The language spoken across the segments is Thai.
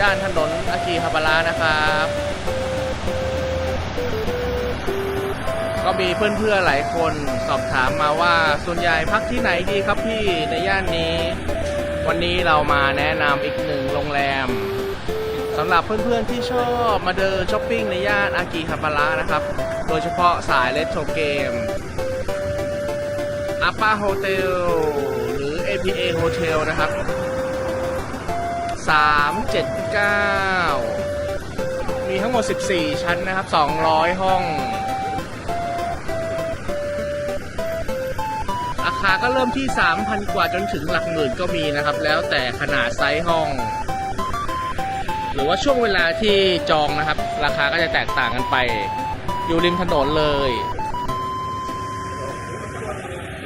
ย่านถนนอากีฮาบาระนะครับ ก็มีเพื่อนๆหลายคนสอบถามมาว่าส่วนใหญ่พักที่ไหนดีครับพี่ในย่านนี้ วันนี้เรามาแนะนำอีกหนึ่งโรงแรมสำหรับเพื่อนๆที่ชอบมาเดินช้อปปิ้งในย่านอากิฮาบาระนะครับ โดยเฉพาะสายเลตโทเกมอัปปาโฮเทลหรือ APA Hotel นะครับ 379 มีทั้งหมด 14 ชั้นนะครับ 200 ห้อง ราคาก็เริ่มที่ 3,000 กว่าจนถึงหลักหมื่นก็มีนะครับ แล้วแต่ขนาดไซส์ห้อง หรือว่าช่วงเวลาที่จองนะครับ ราคาก็จะแตกต่างกันไป อยู่ริมถนนเลย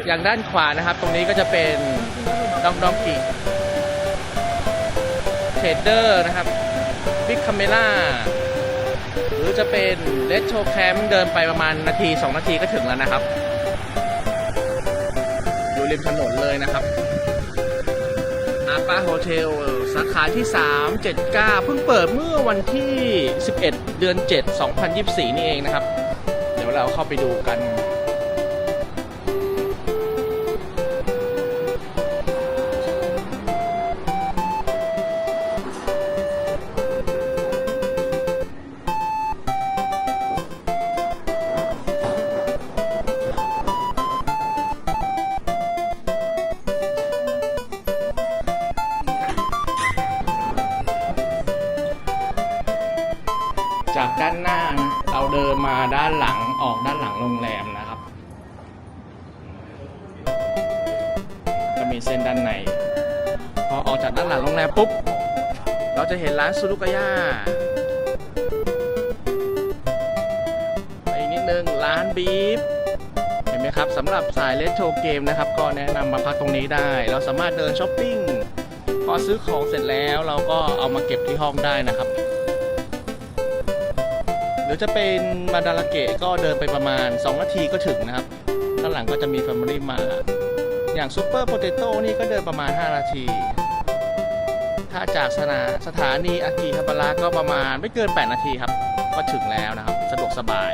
อย่างด้านขวานะครับ ตรงนี้ก็จะเป็นดองดองกิ เทรดเดอร์นะครับบิ๊กคาเมล่าหรือจะเป็นเลตโชแคมเดินไปประมาณนาที 2 นาทีก็ถึงแล้วนะครับ อยู่ริมถนนเลยนะครับอาปาโฮเทลสาขาที่ 379 เพิ่งเปิดเมื่อวันที่ 11 เดือน 7 2024 นี่เองนะครับ เดี๋ยวเราเข้าไปดูกัน จากด้านหน้านะเราเดินมาด้านหลังออกด้านหลังโรงแรมนะครับ จะมีเส้นด้านใน พอออกจากด้านหลังโรงแรมปุ๊บ เราจะเห็นร้านซูรุกายาไปอีกนิดนึงร้านบีฟเห็นไหมครับสำหรับสายเล t โ o เกมนะครับ ก็แนะนำมาพักตรงนี้ได้ เราสามารถเดินช้อปปิ้งพอซื้อของเสร็จแล้วเราก็เอามาเก็บที่ห้องได้นะครับ รือจะเป็นมาดาราเกะก็เดินไปประมาณ 2 นาทีก็ถึงนะครับด้านหลังก็จะมี Family มา อย่างซูเปอร์โปเตโต้นี่ก็เดินประมาณ 5 นาที ถ้าจากสนาสถานีอากิฮาบาระก็ประมาณไม่เกิน 8 นาทีครับ ก็ถึงแล้วนะครับ สะดวกสบาย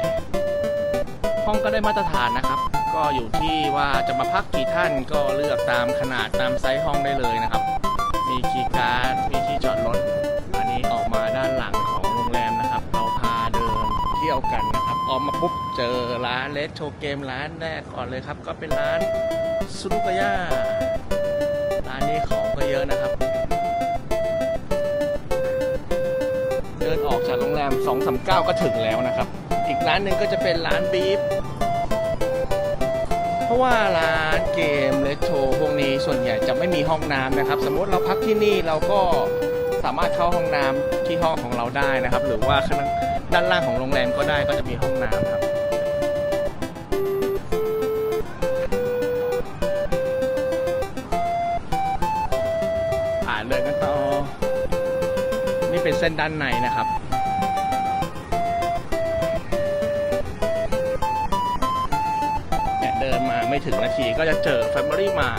ห้องก็ได้มาตรฐานนะครับ ก็อยู่ที่ว่าจะมาพักกี่ท่านก็เลือกตามขนาดตามไซส์ห้องได้เลยนะครับ มีคีย์การ์ดมี ออกมาปุ๊บเจอร้านเลสโชเกมร้านแรกก่อนเลยครับ ก็เป็นร้านซุรุกายาร้านนี้ของก็เยอะนะครับ เดินออกจากโรงแรม 239 ก็ถึงแล้วนะครับ อีกร้านหนึ่งก็จะเป็นร้านบีฟเพราะว่าร้านเกมเลโทรพวกนี้ส่วนใหญ่จะไม่มีห้องน้ำนะครับ สมมติเราพักที่นี่เราก็สามารถเข้าห้องน้ำที่ห้องของเราได้นะครับ หรือว่าข้าง ด้านล่างของโรงแรมก็ได้ก็จะมีห้องน้ำครับผ่านเลยกันต่อ นี่เป็นเส้นด้านในนะครับเนี่ยเดินมาไม่ถึงนาทีก็จะเจอ Family มา